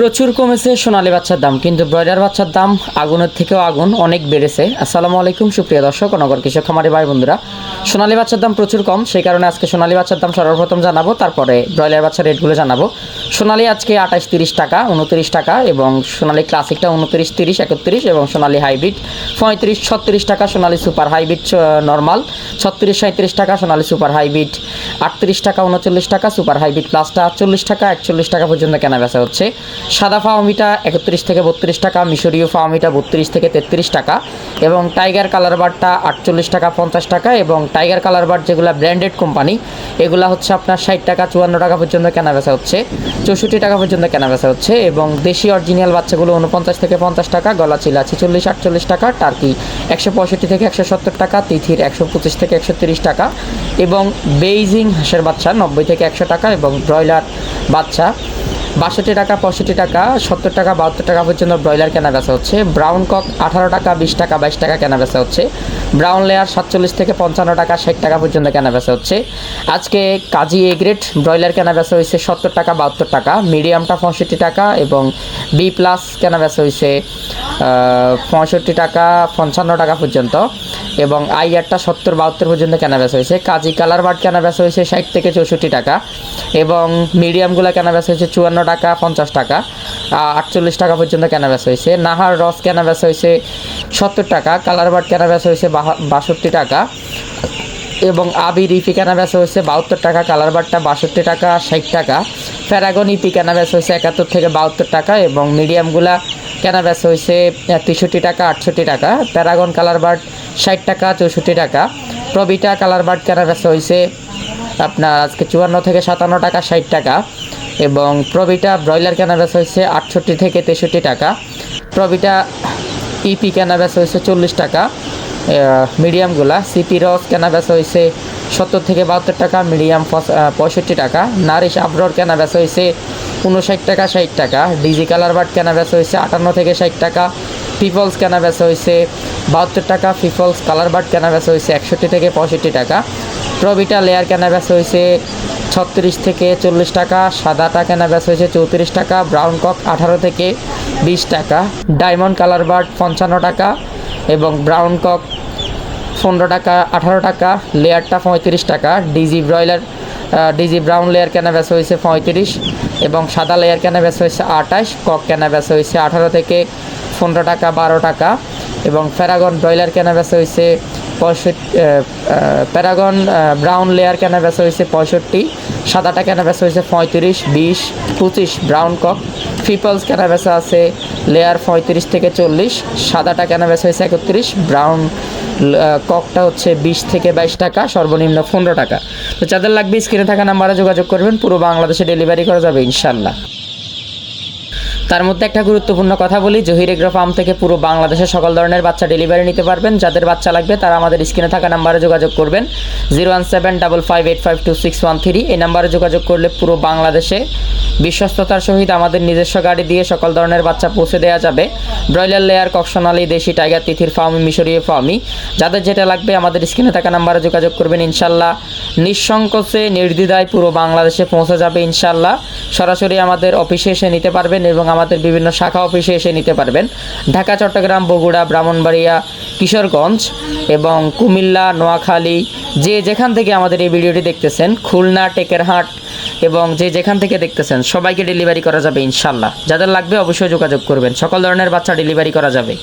প্রচুর কমেছে সোনালী বাচ্চার দাম, কিন্তু ব্রয়লার বাচ্চার দাম আগুনের থেকেও আগুন অনেক বেড়েছে। আসসালামু আলাইকুম, সুপ্রিয় দর্শক নগর কৃষক, খামারি ভাই বন্ধুরা। সোনালী বাচ্চার দাম প্রচুর কম, সেই কারণে আজকে সোনালী বাচ্চার দাম সর্বপ্রথম জানাব, তারপরে ব্রয়লার বাচ্চার রেটগুলো জানাব। সোনালী আজকে আঠাশ তিরিশ টাকা, উনত্রিশ টাকা এবং সোনালী ক্লাসিকটা উনত্রিশ তিরিশ, একত্রিশ এবং সোনালী হাইব্রিড পঁয়ত্রিশ, ছত্রিশ টাকা, সোনালী সুপার হাইব্রিড নর্মাল ছত্রিশ সাঁত্রিশ টাকা, সোনালী সুপার হাইব্রিড আটত্রিশ টাকা, উনচল্লিশ টাকা, সুপার হাইব্রিড প্লাসটা আটচল্লিশ টাকা, একচল্লিশ টাকা পর্যন্ত কেনা বেচা হচ্ছে। সাদা ফাওমিটা একত্রিশ থেকে বত্রিশ টাকা, মিশরীয় ফাওমিটা বত্রিশ থেকে তেত্রিশ টাকা এবং টাইগার কালার বারটা আটচল্লিশ টাকা পঞ্চাশ টাকা এবং টাইগার কালার বার যেগুলো ব্র্যান্ডেড কোম্পানি, এগুলো হচ্ছে আপনার ষাট টাকা, চুয়ান্ন টাকা পর্যন্ত কেনা বেচা হচ্ছে, চৌষট্টি টাকা পর্যন্ত কেনা বেচা হচ্ছে এবং দেশি অরিজিনাল বাচ্চাগুলো উনপঞ্চাশ থেকে পঞ্চাশ টাকা, গলা চিলা ছিচল্লিশ, আটচল্লিশ টাকা, টার্কি একশো পঁয়ষট্টি থেকে একশো সত্তর টাকা, তিথির একশো পঁচিশ থেকে একশো তিরিশ টাকা এবং বেইজিং হাঁসের বাচ্চা নব্বই থেকে একশো টাকা এবং ব্রয়লার বাচ্চা বাষট্টি টাকা, পঁয়ষট্টি টাকা, সত্তর টাকা, বাহাত্তর টাকা পর্যন্ত ব্রয়লার কেনা বেচা হচ্ছে। ব্রাউন কক আঠারো টাকা, বিশ টাকা, বাইশ টাকা কেনা বেচা হচ্ছে। ব্রাউন লেয়ার সাতচল্লিশ থেকে পঞ্চান্ন টাকা, ষাট টাকা পর্যন্ত কেনা বেচা হচ্ছে। আজকে কাজী এ গ্রেড ব্রয়লার কেনা বেচা হয়েছে সত্তর টাকা, বাহাত্তর টাকা। মিডিয়ামটা পঁয়ষট্টি টাকা এবং বি প্লাস কেনা বেচা হয়েছে পঁয়ষট্টি টাকা, পঞ্চান্ন টাকা পর্যন্ত। এবং আইয়ারটা সত্তর বাহাত্তর পর্যন্ত কেনা বেচা হয়েছে। কাজী কালার বার্ড কেনা বেচা হয়েছে ষাট থেকে চৌষট্টি টাকা এবং মিডিয়ামগুলো কেনা বেচা হয়েছে চুয়ান্ন টাকা, পঞ্চাশ টাকা আটচল্লিশ টাকা পর্যন্ত কেনা বেচা হয়েছে। নাহার রস কেনা বেচা হয়েছে সত্তর টাকা কালার বার্ড কেনা বেচা হয়েছে বাষট্টি টাকা এবং আবির ইপি কেনা বেচা হয়েছে বাহাত্তর টাকা কালার বারটা বাষট্টি টাকা, ষাট টাকা প্যারাগন ইপি কেনা বেচা হয়েছে একাত্তর থেকে বাহাত্তর টাকা এবং মিডিয়ামগুলা কেনা বেচা হয়েছে তেষট্টি টাকা, আটষট্টি টাকা। প্যারাগন কালার বার্ড ষাট টাকা, চৌষট্টি টাকা। প্রবিটা কালার বার্ড কেনা বেচা হয়েছে, আপনার আজকে চুয়ান্ন থেকে সাতান্ন টাকা, ষাট টাকা। এবং প্রবিটা ব্রয়লার কেনা বেচা হয়েছে, আটষট্টি থেকে তেষট্টি টাকা। প্রবিটা ইপি কেনা বেচা হয়েছে, চল্লিশ টাকা। মিডিয়ামগুলা সিপি রস কেনা বেচা হয়েছে, সত্তর থেকে বাহাত্তর টাকা। মিডিয়াম পঁয়ষট্টি টাকা। নারিশ আবরর কেনা বেচা হয়েছে উনষাট টাকা, ষাট টাকা। ডিজি কালার বাট কেনা বেচা হয়েছে আটান্ন থেকে ষাট টাকা। পিপলস কেনা বেচা হয়েছে বাহাত্তর টাকা, পিপলস কালার বাট কেনা বেচা হয়েছে একষট্টি থেকে পঁয়ষট্টি টাকা। প্রবিটা লেয়ার কেনা বেচা হয়েছে ছত্রিশ থেকে চল্লিশ টাকা, সাদাটা কেনা বেচা হয়েছে চৌত্রিশ টাকা, ব্রাউন কক আঠারো থেকে বিশ টাকা। ডায়মন্ড কালার বার্ড পঞ্চান্ন টাকা এবং ব্রাউন কক পনেরো টাকা, আঠারো টাকা, লেয়ারটা পঁয়ত্রিশ টাকা। DG broiler DG brown layer বেচা হয়েছে পঁয়ত্রিশ এবং সাদা লেয়ার বেচা হয়েছে আঠাশ, কক বেচা হয়েছে আঠারো থেকে পনেরো টাকা, বারো টাকা এবং প্যারাগন ব্রয়লার বেচা হয়েছে পঁয়ষট্টি প্যারাগন ব্রাউন লেয়ার বেচা হয়েছে পঁয়ষট্টি, সাদাটা বেচা হয়েছে পঁয়ত্রিশ, বিশ, পঁচিশ, ব্রাউন কক ফিপলস কেনা বেচা আছে লেয়ার পঁয়ত্রিশ থেকে চল্লিশ, সাদাটা কেনা বেচা হয়েছে একত্রিশ ব্রাউন ককটা হচ্ছে বিশ থেকে বাইশ টাকা, সর্বনিম্ন পনেরো টাকা। তো যাদের লাগবে স্ক্রিনে থাকা নাম্বারে যোগাযোগ করবেন, পুরো বাংলাদেশে ডেলিভারি করা যাবে ইনশাল্লাহ তার মধ্যে একটা গুরুত্বপূর্ণ কথা বলি জহির এগ্রো ফার্ম থেকে পুরো বাংলাদেশের সকল ধরনের বাচ্চা ডেলিভারি নিতে পারবেন। যাদের বাচ্চা লাগবে তারা আমাদের স্ক্রিনে থাকা নাম্বারে যোগাযোগ করবেন। Zero one seven double five eight five two six one three এই নাম্বারে যোগাযোগ করলে পুরো বাংলাদেশে বিশ্বস্ততার সহিত আমাদের নিজস্ব গাড়ি দিয়ে সকল ধরনের বাচ্চা পৌঁছে দেওয়া যাবে। ব্রয়লার লেয়ার, ককশনালি, দেশি টাইগার, তিথির ফার্মি মিশরীয় ফার্মি যাদের যেটা লাগবে আমাদের স্ক্রিনে থাকা নাম্বারে যোগাযোগ করবেন, ইনশাল্লাহ। নিঃসংকোচে, নির্দ্বিধায় পুরো বাংলাদেশে পৌঁছে যাবে, ইনশাল্লাহ। সরাসরি আমাদের অফিসে এসে নিতে পারবেন এবং আমাদের বিভিন্ন শাখা অফিসে এসে নিতে পারবেন। ঢাকা, চট্টগ্রাম, বগুড়া, ব্রাহ্মণবাড়িয়া, কিশোরগঞ্জ এবং কুমিল্লা, নোয়াখালী, যে যেখান থেকে আমাদের এই ভিডিওটি দেখতেছেন, খুলনা, টেকেরহাট এবং যে যেখান থেকে দেখতেছেন, সবাইকে ডেলিভারি করা যাবে ইনশাল্লাহ যাদের লাগবে অবশ্যই যোগাযোগ করবেন। সকল ধরনের বাচ্চা ডেলিভারি করা যাবে।